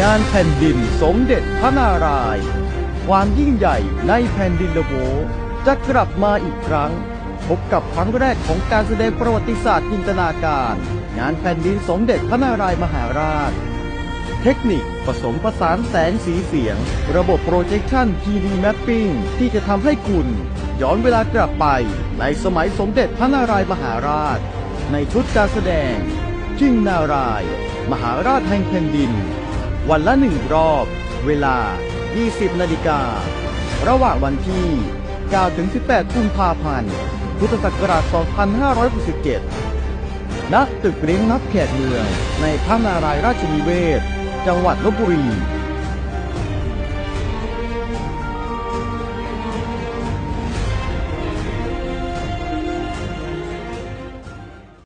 งานแผ่นดินสมเด็จพระนารายณ์ความยิ่งใหญ่ในแผ่นดินละโวจะกลับมาอีกครั้ง พบกับครั้งแรกของการแสดงประวัติศาสตร์จินตนาการ งานแผ่นดินสมเด็จพระนารายณ์มหาราช เทคนิคผสมผสานแสงสีเสียง ระบบ projection 3D mapping ที่จะทำให้คุณ ย้อนเวลากลับไปในสมัยสมเด็จพระนารายณ์มหาราช ในชุดการแสดงชิงนาราย มหาราชแห่งแผ่นดิน วันละหนึ่งรอบ เวลา 20 นาฬิกา ระหว่างวันที่ 9 ถึง 18 กุมภาพันธ์ พุทธศักราช 2567 ณ ตึกเลี้ยงนับแขกเมือง ในพระนารายราชนิเวศ จังหวัดลบบุรี